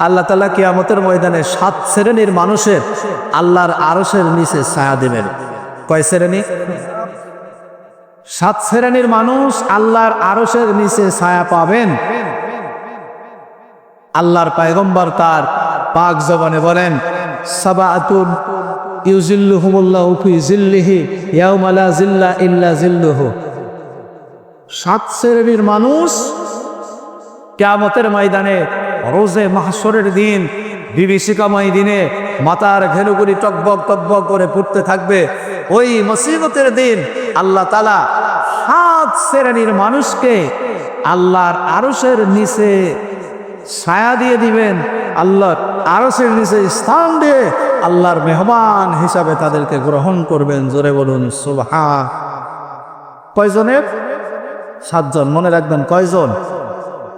আল্লাহ তালা কিয়ামতের ময়দানে সাত শ্রেণির মানুষের আল্লাহর আরসের নিচে ছায়া দেবেন। কয় শ্রেণি? সাত শ্রেণির মানুষ আল্লাহর আরসের নিচে ছায়া পাবেন। আল্লাহর পায়গম্বর তার পাক জবানে বলেন জিল্লুহু সাত শ্রেণির মানুষ কেয়ামতের ময়দানে রোজে মাহসরের দিন, বিভীষিকাময় দিনে মাতার ঘেনুগুলি টকবক টকবক করে পড়তে থাকবে। ওই মুসিবতের দিন আল্লাহ তালা সাত শ্রেণির মানুষকে আল্লাহর আরসের নিচে ছায়া দিয়ে দিবেন, আল্লাহর আরসের নিচে স্থান দিয়ে আল্লাহর মেহমান হিসাবে তাদেরকে গ্রহণ করবেন। জোরে বলুন সুবহা কয়জনের? সাতজন। মনে রাখবেন, কয়জন?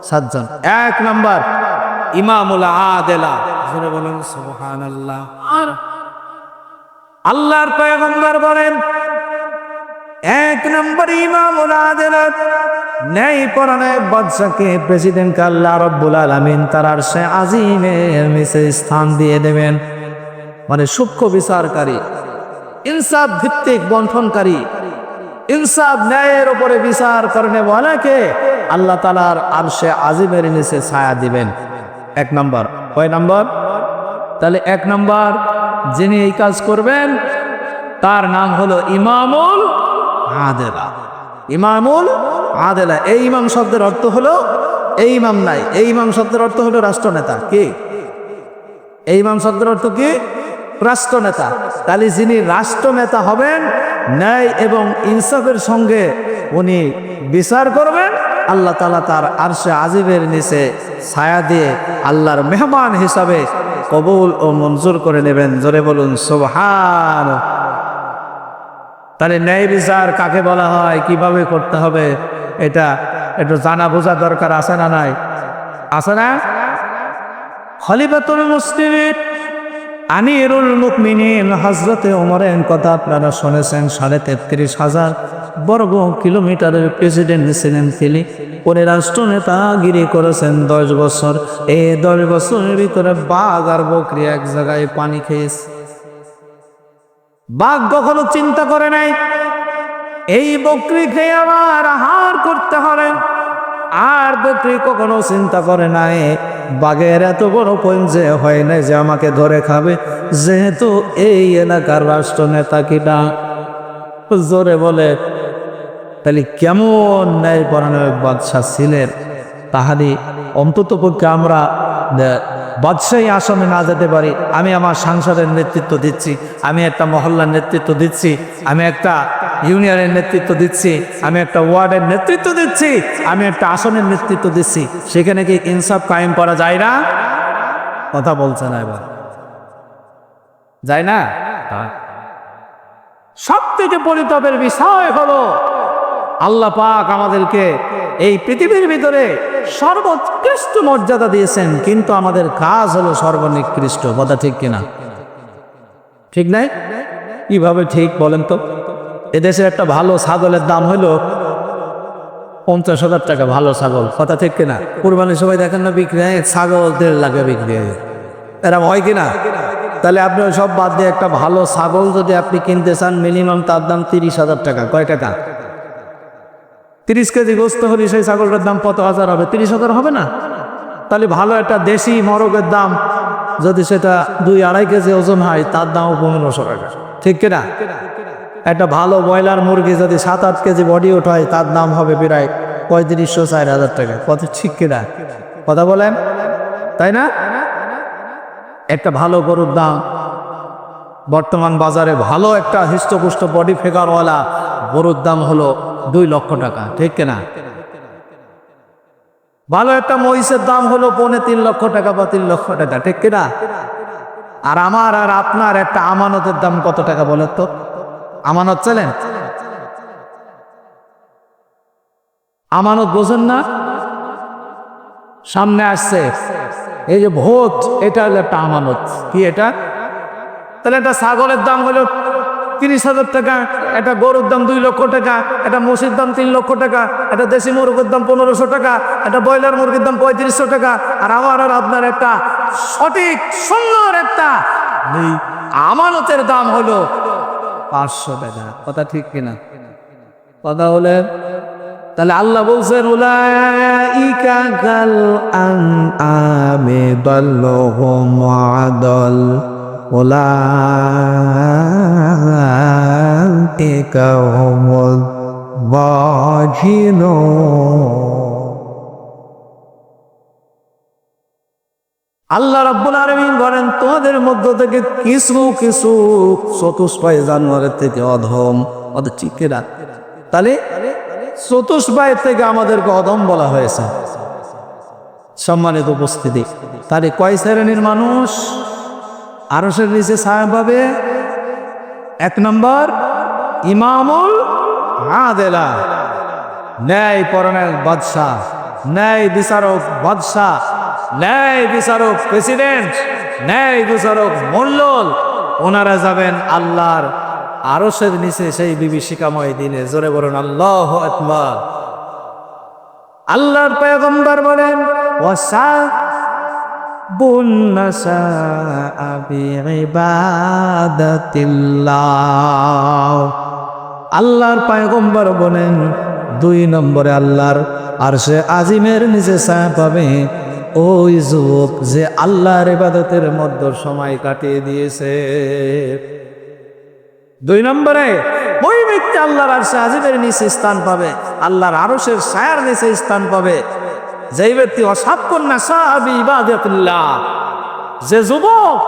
সাতজন। এক নাম্বার ইমামুল আদেলা। জোরে বলুন আর আল্লাহর পয়গম্বর বলেন এক নম্বর ইমামুল আদেলা ন্যায় পরাণে বাদশাকে প্রেসিডেন্ট আল্লাহ রব্বুল আলামিন তার আরশে আজিমের নিচে স্থান দিয়ে দেবেন। মানে সূক্ষ্ম বিচারকারী ইনসাফ ভিত্তিক বন্ঠনকারী ইনসাফ ন্যায়ের উপরে বিচার করনে বলাকে আল্লাহ তালার আর সে আজিমের নিচে ছায়া দিবেন। এক নম্বর। কয় নম্বর? তাহলে এক নম্বর যিনি এই কাজ করবেন, তার নাম হলো ইমামুল আদেলা। ইমামুল আদেলা। এই ইমাম শব্দের অর্থ হলো এই ইমাম নাই। এই ইমাম শব্দের অর্থ হলো রাষ্ট্রনেতা। কি? এই ইমাম শব্দের অর্থ কি? রাষ্ট্রনেতা। তাহলে যিনি রাষ্ট্রনেতা হবেন, ন্যায় এবং ইনসাফের সঙ্গে উনি বিচার করবেন আল্লাহ তালা তার আরশে আজিবের নিচে ছায়া দিয়ে আল্লাহর মেহমান হিসাবে কবুল ও মঞ্জুর করে নেবেন। জোরে বলুন সোহান তাহলে ন্যায় বিচার কাকে বলা হয়, কীভাবে করতে হবে, এটা একটু জানা বোঝা দরকার আছে না নাই? আছে না? খলিফাতুল মুসলিমিন আমিরুল মুকমিনিন হজরতে ওমরের কথা আপনারা শুনেছেন, সাড়ে তেত্রিশ হাজার বর্গ কিলোমিটারের প্রেসিডেন্ট ছিলেন তিনি। পরে রাষ্ট্রনেতাগিরি করেছেন দশ বছর। এই দশ বছরের ভিতরে বাঘ আর বকরি এক জায়গায় পানি খেয়েছে। বাঘ কখনো চিন্তা করে নাই, এই বকরি খেয়ে আমার আহার করতে হবে। আর বকরি কখনো চিন্তা করে নাই, বাঘের এত বড় পঞ্জে হয় নাই যে আমাকে ধরে খাবে। যেহেতু এই এলাকার রাষ্ট্র নেতা কিনা? জোরে বলে, তাহলে কেমন ন্যায় পরায়ণ বাদশাহ ছিলেন? তাহারি অন্তত পক্ষে আমরা বাদশাহী আসনে না যেতে পারি। আমি আমার সংসদের নেতৃত্ব দিচ্ছি। আমি একটা মহল্লার নেতৃত্ব দিচ্ছি। আমি একটা ইউনিয়নের নেতৃত্ব দিচ্ছি। আমি একটা ওয়ার্ডের নেতৃত্ব দিচ্ছি। আমি একটা আসনের নেতৃত্ব দিচ্ছি। সেখানে কি ইনসাফ কায়েম করা যায় না? কথা বলছে না এবার। যায় না? সব থেকে পরিতাপের বিষয় হলো, আল্লাহ পাক আমাদেরকে এই পৃথিবীর ভিতরে সর্বোৎকৃষ্ট মর্যাদা দিয়েছেন, কিন্তু আমাদের কাজ হলো সর্বনিকৃষ্ট। কথা ঠিক কিনা? ঠিক নাই? কীভাবে ঠিক বলেন তো? এদেশে একটা ভালো ছাগলের দাম হলো পঞ্চাশ হাজার টাকা ভালো ছাগল। কথা ঠিক কিনা? কুরবানির সবাই দেখেন না বিক্রি হয়? ছাগল দেড় লাখে বিক্রি হয়। এরকম হয় কিনা? তাহলে আপনি সব বাদ দিয়ে একটা ভালো ছাগল যদি আপনি কিনতে চান, মিনিমাম তার দাম তিরিশ হাজার টাকা। কয় টাকা? তিরিশ কেজি গোস্ত হলে সেই ছাগলটার দাম কত হাজার হবে? তিরিশ হাজার হবে না? তাহলে ভালো একটা দেশি মরগের দাম যদি সেটা দুই আড়াই কেজি ওজন হয়, তার দামও পনেরোশো টাকা। ঠিক কিনা? একটা ভালো ব্রয়লার মুরগি যদি সাত আট কেজি বডি ওঠ হয়, তার দাম হবে প্রায় পঁয়ত্রিশশো চার হাজার টাকা। কত ঠিক কিনা? কথা বলেন? তাই না? একটা ভালো গরুর দাম। বর্তমান বাজারে ভালো একটা হৃষ্টপুষ্ট বডি ফেগারওয়ালা গরুর দাম হলো দুই লক্ষ টাকা, ঠিক কিনা? ভালো একটা মহিষের দাম হলো পৌনে তিন লক্ষ টাকা বা তিন লক্ষ টাকা, ঠিক কিনা? আর আমার আর আপনার একটা আমানতের দাম কত টাকা বলেন তো? আমানত চলেন? আমানত বোঝেন না? সামনে আসছে। এই যে ভোট, এটা হলো একটা আমানত। কি এটা? তাহলে একটা ছাগলের দাম হলো তিরিশ হাজার টাকা, একটা গরুর দাম দুই লক্ষ টাকা, একটা মসির দাম তিন লক্ষ টাকা, একটা দেশি মুরগির দাম পনেরোশো টাকা, একটা ব্রয়লার মুরগির দাম পঁয়ত্রিশশো টাকা। আর আমার আর আপনার একটা সঠিক, সুন্দর একটা আমানতের দাম হলো পাঁচশো টাকা কথা ঠিক কিনা? কথা হলে? তাহলে আল্লাহ বলছেন, উলাইকা হুমুল বাজিনুন আল্লাহ রাব্বুল আলামিন বলেন, তোমাদের মধ্য থেকে কিছু কিছু চতুষ্পায় জানোয়ারের থেকে অধম অত চিকেরা। তাহলে চতুষ্পায়ের থেকে আমাদেরকে অধম বলা হয়েছে। সম্মানিত উপস্থিতি, তাহলে কয় শ্রেণির মানুষ? আরও সে নিচে ছায়া পাবে। এক নম্বর, ইমামুল আদেলা। ন্যায় পরনের বাদশাহ, ন্যায় বিচারক বাদশাহ, ন্যায় বিচারক প্রেসিডেন্ট, ন্যায় বিচারক মল্লল ওনারা যাবেন আল্লাহর আরশের নিচে, সেই বিভীষিকাময় দিনে। জোরে বলুন, আল্লাহ আকবার। আল্লাহর পয়গম্বর বলেন, ওয়াসা আল্লাহর পায়গম্বর বলেন, দুই নম্বরে আল্লাহর আর সে আজিমের নিচে ছায়া পাবে ওই যুবক যে আল্লাহর ইবাদতের মধ্যে সময় কাটিয়ে দিয়েছে। দুই নম্বরে, ওই ব্যক্তি আল্লাহর আর সে আজিমের নিচে স্থান পাবে, আল্লাহর আরশের ছায়ার নিচে স্থান পাবে। যেই ব্যক্তি অসাপন্যা সাহাবি যে যুবক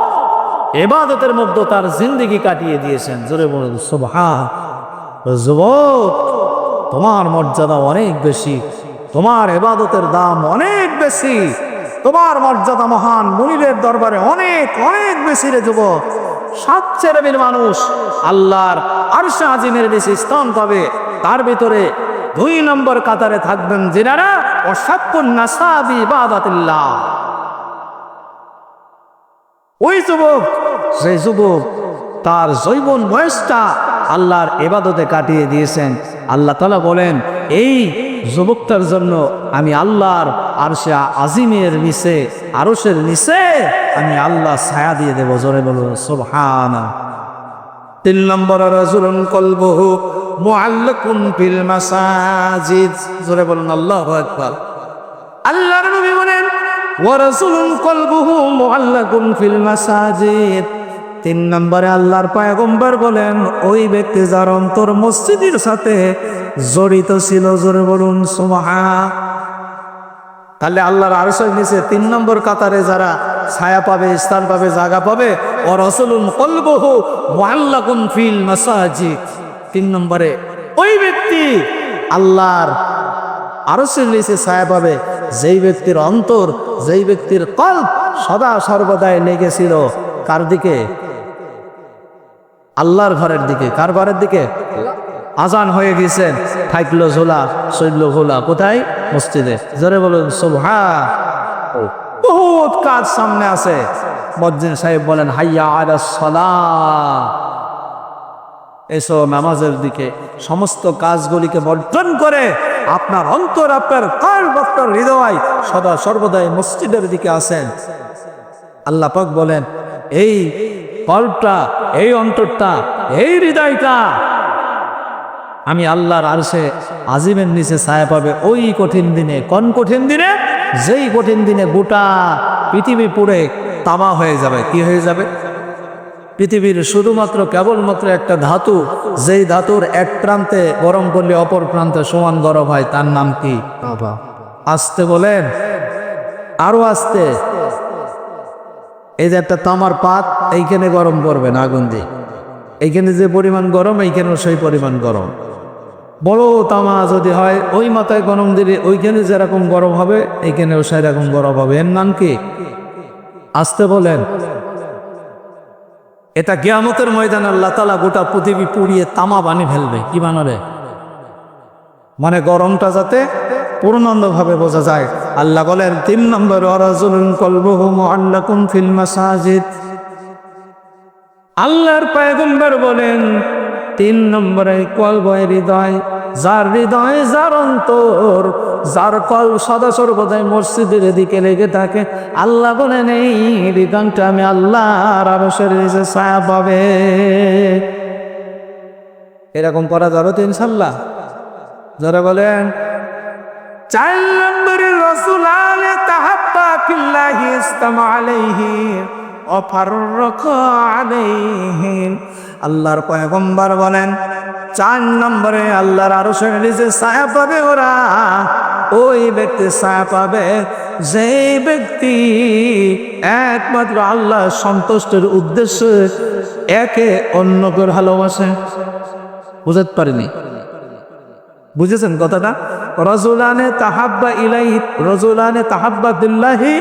এবাদতের মধ্যে তার জিন্দিগি কাটিয়ে দিয়েছেন। জোরে বলুন সুবহা যুবক, তোমার মর্যাদা অনেক বেশি, তোমার এবাদতের দাম অনেক বেশি, তোমার মর্যাদা মহান মুনিরের দরবারে অনেক অনেক বেশি রে যুবক। সাত চেরবির মানুষ আল্লাহর আরশা আজিমের বেশি স্থান পাবে, তার ভিতরে দুই নম্বর কাতারে থাকবেন যিনারা অসাপ্পুন নাসাবি বাদাতিল্লাহ। ওই যুবক সেই যুবক তার জৈবন বয়সটা আল্লাহর এবাদতে কাটিয়ে দিয়েছেন। আল্লাহ তালা বলেন, এই যুবকটার জন্য আমি আল্লাহর আরশে আজিমের নিচে, আরশের নিচে আমি আল্লাহ ছায়া দিয়ে দেবো। জোরে বলুন সুবহানা তিন নম্বর রাজুলুন কলবহু মুআল্লাকুন ফিল মাসাজিদ। জোরে বলুন, আল্লাহু আকবার। আল্লাহর নবী বলেন ওয়া রাসূলুন কলবুহু মুআল্লাকুন ফিল মাসাজিদ। তিন নম্বরে আল্লাহর পয়গম্বর বলেন, ওই ব্যক্তি যার অন্তর মসজিদের সাথে জড়িত ছিল। জোরে বলুন সুবহা তাহলে আল্লাহর আরশের নিচে তিন নম্বর কাতারে যারা ছায়া পাবে, স্থান পাবে, জায়গা পাবে, ও রসুলুন কলবহু মুআল্লাকুন ফিল মাসাজিদ। তিন নম্বরে ওই ব্যক্তি আল্লাহর আরশের নিচে ছায়া পাবে, যেই ব্যক্তির অন্তর, যেই ব্যক্তির কল্প সদা সর্বদাই লেগেছিল। কার দিকে? আল্লাহর ঘরের দিকে। কার ঘরের দিকে? আজান হয়ে গেছেন থাকল ঝোলা শৈল ঘোলা কোথায়? মসজিদে। জোরে বলুন সোভা বহুত কাজ সামনে আছে। মজ্জিন সাহেব বলেন, হাইয়া আলা সলা এসো নামাজের দিকে। সমস্ত কাজগুলিকে বর্জন করে আপনার অন্তর, আপনার কার হৃদয় সদা সর্বদাই মসজিদের দিকে আসেন। আল্লাহ পাক বলেন, এই কল্পটা এই অন্তরটা, এই হৃদয়টা আমি আল্লাহর আরশে আজিমের নিচে ছায়া পাবে। ওই কঠিন দিনে, কোন কঠিন দিনে? যেই কঠিন দিনে গোটা পৃথিবী পুরে তামা হয়ে যাবে। কি হয়ে যাবে? পৃথিবীর শুধুমাত্র কেবলমাত্র একটা ধাতু, যেই ধাতুর এক প্রান্তে গরম করলে অপর প্রান্তে সমান গরম হয়, তার নাম কি? আসতে বলেন? আরও আসতে। এই যে একটা তামার পাত, এইখানে গরম করবেন আগুন দিয়ে। এইখানে যে পরিমাণ গরম, এইখানেও সেই পরিমাণ গরম। বড় তামা যদি হয়, ওই মাথায় গরম দিলে ওইখানে যেরকম গরম হবে, এইখানেও সেরকম গরম হবে। এর নাম কি? আসতে বলেন। এটা গিয়ামতের ময়দান আল্লাহ তালা গোটা পৃথিবী পুড়িয়ে তামা বানিয়ে ফেলবে, কি বানাবে? মানে গরমটা যাতে পূর্ণাঙ্গভাবে বোঝা যায়। আল্লাহ বলেন, তিন নম্বর অরাজুলুন কলবহু মুআল্লাকুন ফিল মাসাজিদ। আল্লাহর পয়গম্বর বলেন, তিন নম্বরে কলবয় হৃদয়, যার হৃদয়, যার অন্তর, যার কল সদা সর্বদাই মসজিদের দিকে লেগে থাকে। আল্লাহ বলেন, এই বিধানটা আমি আল্লাহর আরশের নিচে ছায়া পাবে। এরকম করা যাবে তো ইনশাল্লাহ। যারা বলেন, চার নম্বরে রসুল আলে তাহাব্বা ফিল্লাহি ইস্তামা আলাইহি। আল্লাহর পয়গম্বর বলেন, চার নম্বরে আল্লাহর আরও নিচে ছায়া পাবে ওরা। ওই ব্যক্তি ছায়া পাবে, যেই ব্যক্তি একমাত্র আল্লাহ সন্তুষ্টের উদ্দেশ্যে একে অন্যকে ভালোবাসে। বুঝতে পারিনি? বুঝেছেন কথাটা? রজুলানে তাহাব্বা ইলাই, রজুলানে তাহাব্বা দিল্লাহি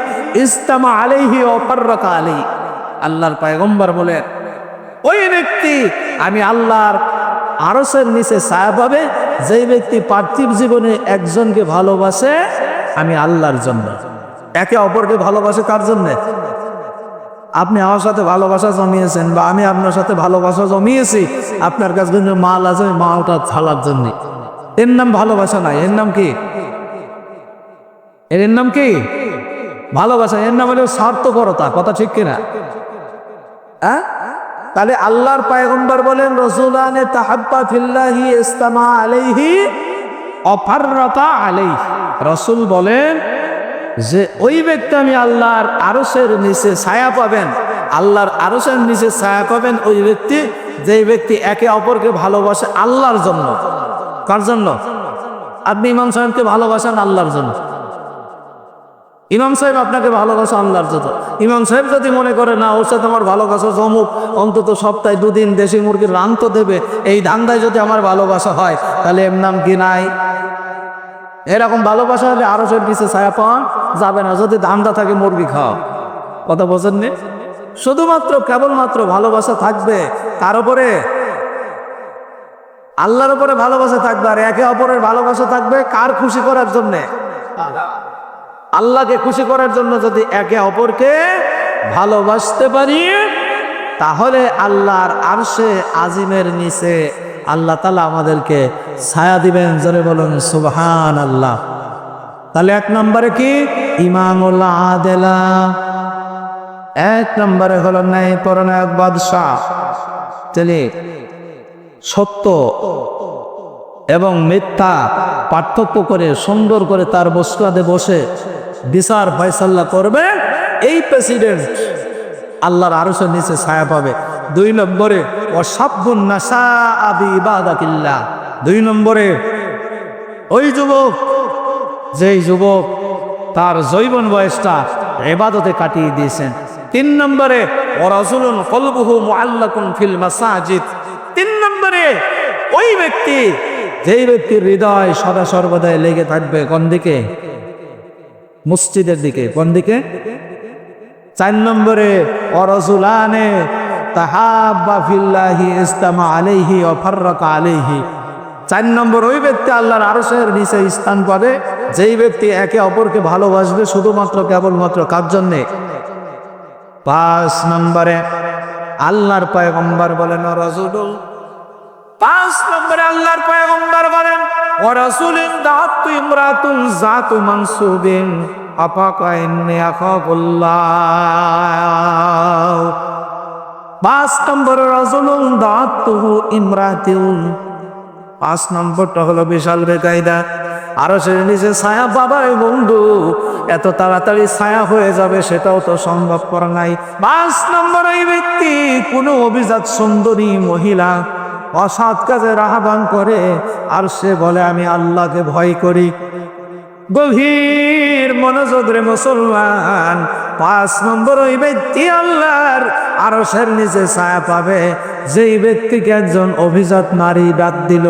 ইস্তামা আলাইহি অপাররাকা আলাই আল্লাহর পায়গম্বর বলে, ওই ব্যক্তি আমি আল্লাহর আরসের নিচে ছায়া পাবে, যেই ব্যক্তি পার্থিব জীবনে একজনকে ভালোবাসে, আমি আল্লাহর জন্য। একে অপরকে ভালোবাসে কার জন্যে? আপনি আমার সাথে ভালোবাসা জমিয়েছেন বা আমি আপনার সাথে ভালোবাসা জমিয়েছি, আপনার কাছে মাল আছে মালটা ছাড়ার জন্য। এর নাম ভালোবাসা নাই। এর নাম কি? এর নাম কি? ভালোবাসা। এর নাম হলো স্বার্থপরতা। কথা ঠিক কিনা? হ্যাঁ? তাহলে আল্লাহর পায়গম্বর বলেন, রসুলানে তাহাব্বা ফিল্লাহি ইস্তামা আলাইহি অফাররতা আলাইহি। রসুল বলেন যে, ওই ব্যক্তি আমি আল্লাহর আরসের নিচে ছায়া পাবেন। আল্লাহর আরসের নিচে ছায়া পাবেন ওই ব্যক্তি। যেই ব্যক্তি একে অপরকে ভালোবাসে আল্লাহর জন্য। কার জন্য? আপনি ইমাম সাহেবকে ভালোবাসেন আল্লাহর জন্য। ইমাম সাহেব আপনাকে ভালোবাসা আল্লাহর জন্য। ইমাম সাহেব যদি মনে করে, না, ওর সাথে আমার ভালোবাসা জমুক, অন্তত সপ্তাহে দুদিন দেশি মুরগির রান তো দেবে, এই ধান্দায় যদি আমার ভালোবাসা হয়, তাহলে এর নাম কি নাই? এরকম ভালোবাসা হলে আরও সব পিছিয়ে ছায়া পাওয়া যাবে না, যদি ধান্দা থাকে মুরগি খাওয়া কথা বোঝেননি? শুধুমাত্র কেবলমাত্র ভালোবাসা থাকবে, তার উপরে আল্লাহর উপরে ভালোবাসা থাকবে আর একে অপরের ভালোবাসা থাকবে কার খুশি করার জন্যে? আল্লাহকে খুশি করার জন্য যদি একে অপরকে ভালোবাসতে পারি, তাহলে আল্লাহর আরশে আজিমের নিচে আল্লাহ তালা আমাদেরকে ছায়া দিবেন। জোরে বলুন সুবহান আল্লাহ তাহলে এক নম্বরে কি? ইমামুল্লাহ আদেলা। এক নম্বরে হলো নাই পরনায়ক বাদশাহ। তিনি সত্য এবং মিথ্যা পার্থক্য করে, সুন্দর করে তার বস্তুয়াদে বসে বিচার ফয়সাল্লা করবে, এই প্রেসিডেন্ট আল্লাহর আরশের নিচে ছায়া পাবে। দুই নম্বরে ইবাদাতিল্লাহ দুই নম্বরে, ওই যুবক, যেই যুবক তার জৈবন বয়সটা এবাদতে কাটিয়ে দিয়েছেন। তিন নম্বরে ওরাজুলুন কলবুহু মুআল্লাকুন ফিল মাসাজিদ। নম্বরে ওই ব্যক্তি, যেই ব্যক্তির হৃদয় সদা সর্বদাই লেগে থাকবে কোন দিকে? মসজিদের দিকে। কোন দিকে? চার নম্বরে, অরজুলানে চার নম্বর, ওই ব্যক্তি আল্লাহর আরশের নিচে স্থান পাবে, যেই ব্যক্তি একে অপরকে ভালোবাসবে শুধুমাত্র কেবলমাত্র কার জন্যে? পাঁচ নম্বরে, আল্লাহর বলেন পাঁচ নম্বরে আল্লাহর পয়গম্বর বলেন, ও রাসূলিন দাআতু ইমরাতুন জাতু মানসুবিন আফাকা ইন্নী আখাফুল্লাহ পাঁচ নম্বর রাজুলুন দাআতুহু ইমরাতুন। পাঁচ নম্বরটা হলো বিশাল বেকায়দা। আরও সে নিজে ছায়া বাবাই বন্ধু, এত তাড়াতাড়ি ছায়া হয়ে যাবে সেটাও তো সম্ভবপর নাই। পাঁচ নম্বর এই ব্যক্তি কোনো অভিজাত সুন্দরী মহিলা অসৎ কাজে আহ্বান করে, আর সে বলে, আমি আল্লাহকে ভয় করি। গভীর মনোযোগ রে মুসলমান, পাঁচ নম্বর ওই ব্যক্তি আল্লাহর আরসের নিচে ছায়া পাবে, যেই ব্যক্তিকে একজন অভিজাত নারী ডাক দিল।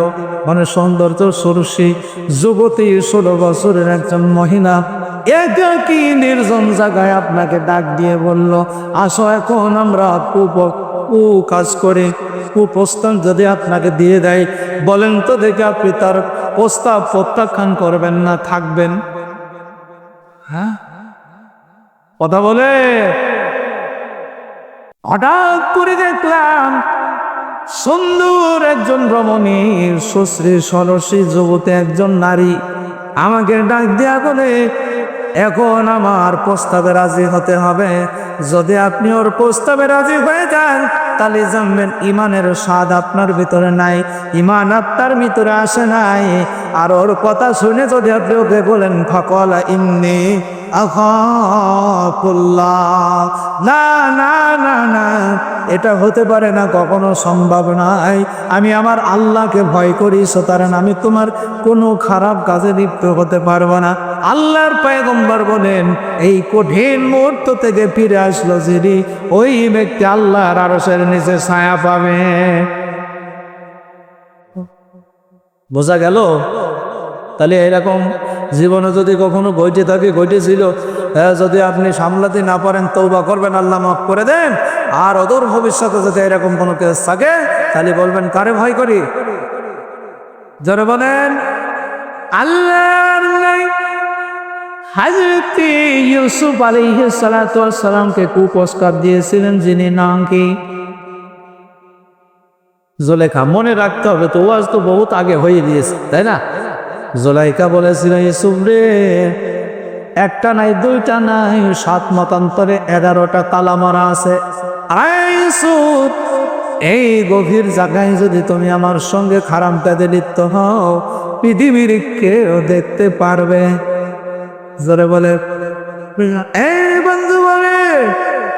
মানে সৌন্দর্য সরসী, যুবতী ষোলো বছরের একজন মহিলা একাকি নির্জন জায়গায় আপনাকে ডাক দিয়ে বলল, আসো এখন, আমরা কুপ কু কাজ করে কুপ্রস্তাব যদি আপনাকে দিয়ে দেয়, বলেন তো দেখে আপনি তার প্রস্তাব প্রত্যাখ্যান করবেন না থাকবেন। হ্যাঁ? কথা বলে? হঠাৎ করে দেখলাম সুন্দর একজন রমণী সুশ্রী সরসী যুবতী একজন নারী আমাকে ডাক দিয়া বলে, এখন আমার প্রস্তাবে রাজি হতে হবে। যদি আপনি ওর প্রস্তাবে রাজি হয়ে যান তাহলে জানবেন ইমানের স্বাদ আপনার ভিতরে নাই, ইমান আপনার ভিতরে আসে নাই। আর ওর কথা শুনে যদি আপনি ওকে বলেন, ফকলা ইমনি না না না না, এটা হতে পারে না, কখনো সম্ভব নয় আমি আমার আল্লাহকে ভয় করি, সুতরাং আমি তোমার কোনো খারাপ কাজে লিপ্ত হতে পারব না। আল্লাহর পয়গম্বর বলেন, এই কঠিন মুহূর্ত থেকে ফিরে আসলো যিনি, ওই ব্যক্তি আল্লাহর আরসের নিচে ছায়া পাবে। বোঝা গেল? তাহলে এরকম জীবনে যদি কখনো ঘটে থাকে ঘটেছিল হ্যাঁ, যদি আপনি সামলাতে না পারেন তৌবা করবেন আল্লাহ মাফ করে দেন। আর অদূর ভবিষ্যতে যদি এরকম কোনো কেস থাকে তাহলে বলবেন কারে ভয় করি? যারা বলেন আল্লাহ ইউসুফ আলাইহিস সালাতু ওয়াস দিয়েছিলেন যিনি নাম কি? জোলেখা মনে রাখতে হবে তো ওয়াজ তো বহুত আগে হয়ে গিয়েছে তাই না? জোলাইকা বলেছিল ইসুফ রে, একটা নাই, দুইটা নাই, সাত মতান্তরে এগারোটা তালা মারা আছে এই গভীর জায়গায় যদি তুমি আমার সঙ্গে খারাপ কাজে লিপ্ত হও, পৃথিবীর কেউ দেখতে পারবে। জোরে বলে, এই বন্ধু বলে,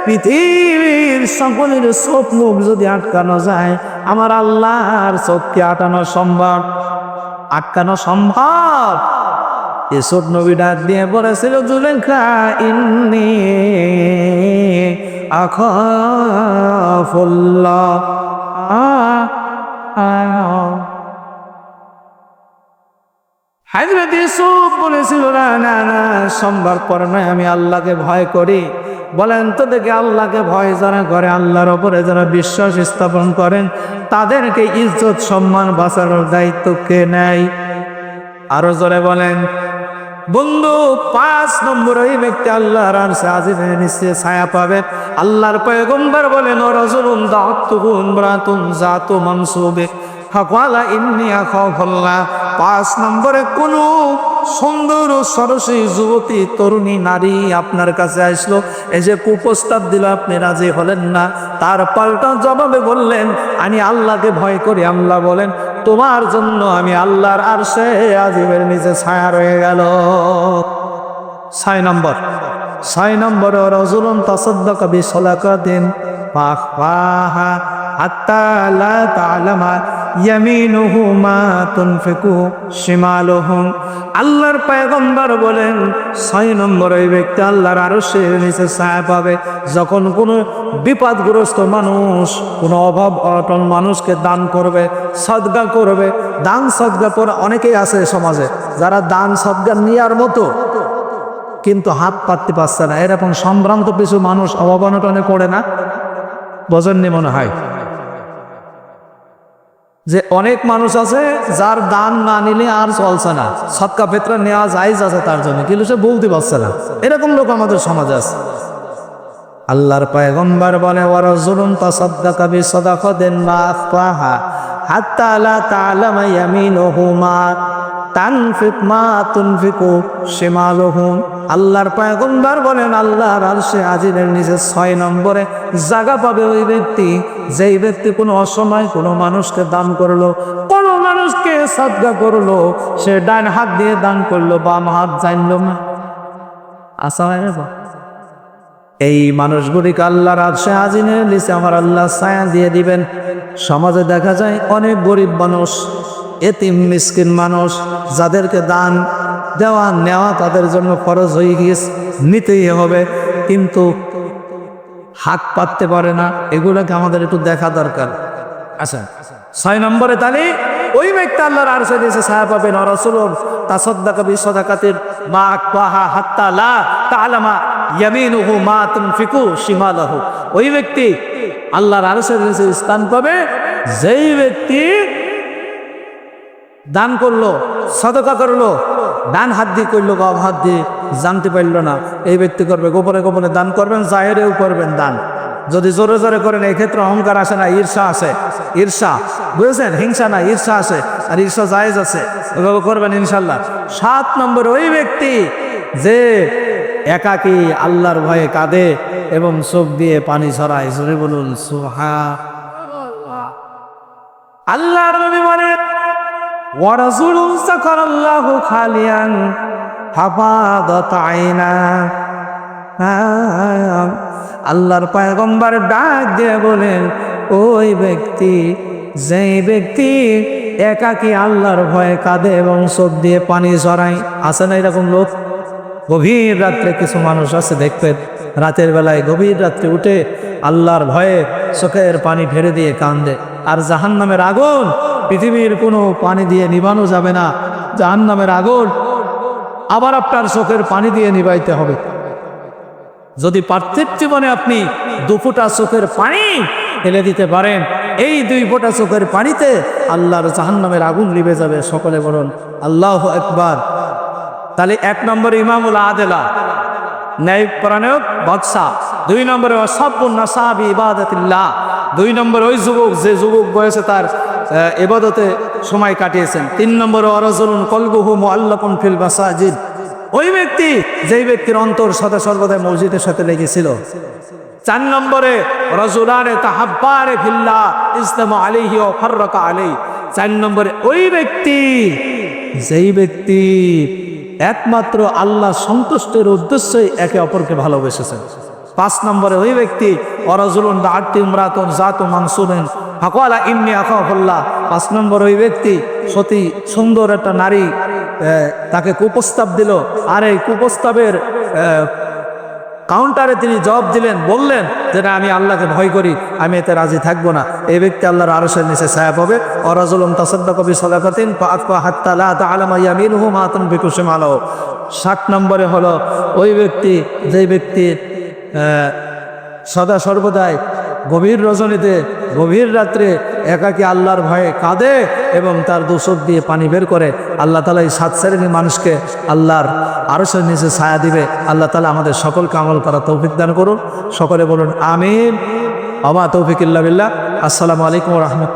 পৃথিবীর সকলের চোখ মুখ যদি আটকানো যায়, আমার আল্লাহর চোখকে আটানো সম্ভব। আটকানো সম্ভব। এসব নবী ডাক দিয়ে বলেছিল জুলেখা ইন্নি আখাফুল্লাহ। হাজরত ইউসুফ বলেছিল, না না না সম্ভব পরে নয়, আমি আল্লাহকে ভয় করি। বলেন তো দেখে আল্লাহকে ভয় যারা করে, আল্লাহর ওপরে যারা বিশ্বাস স্থাপন করেন, তাদেরকে ইজ্জত, সম্মান বাঁচানোর দায়িত্ব কে নেয়? আরও জোরে বলেন, বন্ধু, পাঁচ নম্বর ওই ব্যক্তি আল্লাহর আরশে আজিমের নিচে ছায়া পাবে। আল্লাহর পয়গম্বর বলেন, ও রাসূলুন দাআতুহুন ব্রাতুন জাতু মানসুবে। ফাকালা ইন্নী আখাফুল্লাহ পাঁচ নম্বরে, কোন সুন্দর ও সরসী যুবতী, তরুণী, নারী আপনার কাছে আসলো। এই যে কুপ্রস্তাব দিল, আপনি রাজি হলেন না। তার পাল্টা জবাবে বললেন, আমি আল্লাহকে ভয় করি, আল্লাহ বলেন, তোমার জন্য আমি আল্লাহর আর সে আজিমের নিচে ছায়া রয়ে গেল। ছয় নম্বর ছয় নম্বর, রজুলন তসদ্দক বিসলাকাতিন ফাহা হাত্তা লা তা'লামা ইয়ামিনুহু মা তুনফিকু শিমালুহুম। আল্লাহর পয়গম্বর বলেন, ছয় নম্বর ওই ব্যক্তি আল্লাহর আরও সে নিচে ছায়া পাবে। যখন কোনো বিপদগ্রস্ত মানুষ, কোনো অভাব অটন মানুষকে দান করবে, সদগা করবে, দান সদগা করে অনেকেই আছে সমাজে, যারা দান সদগা নেওয়ার মতো, কিন্তু হাত পাততে পারছে না। এরকম সম্ভ্রান্ত কিছু মানুষ অভাবনটনে পড়ে না? বোঝেননি মনে হয়? যে অনেক মানুষ আছে যার দান না নিলে আর চলছে না। সৎকা ফেতরা নেওয়া যাইজ আছে তার জন্য, কিন্তু সে বলতে পারছে না। এরকম লোক আমাদের সমাজে আছে। আল্লাহর পায়গম্বার বলে ওরা জুলুম তাসাদ্দাকা বি সাদাকাতিন মা আখফাহা আল্লাহর পায়গম্বর বলেন, আল্লাহর আরশে আজিরের নিচে ছয় নম্বরে জায়গা পাবে ওই ব্যক্তি। যেই ব্যক্তি কোনো অসময় কোনো মানুষকে দান করল, কোনো মানুষকে সাদগা করল, সে ডান হাত দিয়ে দান করল, বাম হাত জানলো না আশা হয় না? এই মানুষগুলিকে আল্লাহর আদশে আজিনের লিসে আমার আল্লাহ ছায়া দিয়ে দিবেন। সমাজে দেখা যায় অনেক গরিব মানুষ, এতিম, মিসকিন মানুষ, যাদেরকে দান, দেওয়া, নেওয়া তাদের জন্য খরচ হয়ে গিয়েছে, নিতেই হবে। কিন্তু হাত পাততে পারে না, এগুলোকে আমাদের একটু দেখা দরকার। আচ্ছা ছয় নম্বরে তাহলে ওই ব্যক্তি আল্লাহর আর সে দিয়েছে ছায়া পাবেন তা তাসদ্দাকা বিসদাকাতির মা আকবাহা হাত্তা লা তা'লামা ইয়ামিনুহু মা তুনফিকু ওই ব্যক্তি আল্লাহর আর সে দিয়েছে স্থান পাবে, যেই ব্যক্তি দান করল, সদকা করল, ডান হাত দিয়ে হাত দিয়ে জানতে পারল না, এই ব্যক্তি করবে, গোপনে গোপনে দান করবেন, জাহেরেও করবেন দান। যদি জোরে জোরে করেন ক্ষেত্রে অহংকার আসে না, ঈর্ষা আছে ঈর্ষা, বুঝেছেন? হিংসা না, ঈর্ষা আছে আর ঈর্ষা জায়েজ আছে। ওইভাবে করবেন ইনশাল্লাহ। সাত নম্বর, ওই ব্যক্তি যে একাকী আল্লাহর ভয়ে কাঁদে এবং চোখ দিয়ে পানি ছড়ায়। জোরে বলুন সুহা আল্লাহর নবী বলেন ওয়ারাজুলুন সাকারাল্লাহু খালিয়ান হাফাদাত আইনা। আল্লাহর পয়গম্বর ডাক দিয়ে বলেন, ওই ব্যক্তি, যেই ব্যক্তি একাকী আল্লাহর ভয়ে কাঁদে এবং চোখ দিয়ে পানি ঝরায় আছে না এরকম লোক? গভীর রাত্রে কিছু মানুষ আছে দেখবেন রাতের বেলায় গভীর রাত্রে উঠে আল্লাহর ভয়ে চোখের পানি ফেরে দিয়ে কান্দে। আর জাহান্নামের আগুন পৃথিবীর কোনো পানি দিয়ে নিবানো যাবে না। জাহান্নামের আগুন আবার আপনার চোখের পানি দিয়ে নিবাইতে হবে। যদি পার্থিব জীবনে আপনি দু ফোঁটা চোখের পানি ফেলে দিতে পারেন, এই দুই ফোঁটা চোখের পানিতে আল্লাহর জাহান্নামের আগুন নিবে যাবে, সকলে বলুন, আল্লাহ একবার তাহলে এক নম্বরে ইমামুল আদেলা ন্যায় পরায়ক বাদশাহ দুই নম্বরে অসাবুন্না সাহাবি ইবাদতিল্লাহ। দুই নম্বর ওই যুবক যে যুবক বয়সে তার আহ, ইবাদতে সময় কাটিয়েছেন। তিন নম্বরে অরজলুন কলগুহু মোয়াল্লাপুন ফিল মাসাজিদ। ওই ব্যক্তি যেই ব্যক্তির অন্তর সদা সর্বদাই মসজিদের সাথে লেগেছিল। চার নম্বরে রজুলানে তাহাব্বারে ফিল্লা ইসলাম আলিহি ও ফর্রকা আলী চার নম্বরে ওই ব্যক্তি যেই ব্যক্তি একমাত্র আল্লাহ সন্তুষ্টের উদ্দেশ্যে একে অপরকে ভালোবেসেছেন। পাঁচ নম্বরে ওই ব্যক্তি, অরাজুলুন আটটি উমরাতন জাত মানসুরেন হাকওয়ালা ইমনি আকাফল্লা পাঁচ নম্বর ওই ব্যক্তি, সতী, সুন্দর একটা নারী তাকে কুপ্রস্তাব দিল। আর এই কুপ্রস্তাবের কাউন্টারে তিনি জবাব দিলেন, বললেন যে, না, আমি আল্লাহকে ভয় করি, আমি এতে রাজি থাকব না। এই ব্যক্তি আল্লাহর আরশের নিচে ছায়া হবে। অরাজুলম তাসাদ্দা কবি সলাকাতিন বিকুশিম আলো ষাট নম্বরে হলো ওই ব্যক্তি যেই ব্যক্তির সদা সর্বদাই গভীর রজনীতে, গভীর রাত্রে একাকী আল্লাহর ভয়ে কাঁদে এবং তার দোষক দিয়ে পানি বের করে, আল্লাহ তালা এই সাত শ্রেণির মানুষকে আল্লাহর আরশের নিচে ছায়া দিবে। আল্লাহ তালা আমাদের সকলকে আমল করা তৌফিক দান করুন। সকলে বলুন, আমিন। আমা তৌফিক ইল্লা বিল্লাহ। আসসালামু আলাইকুম রহমত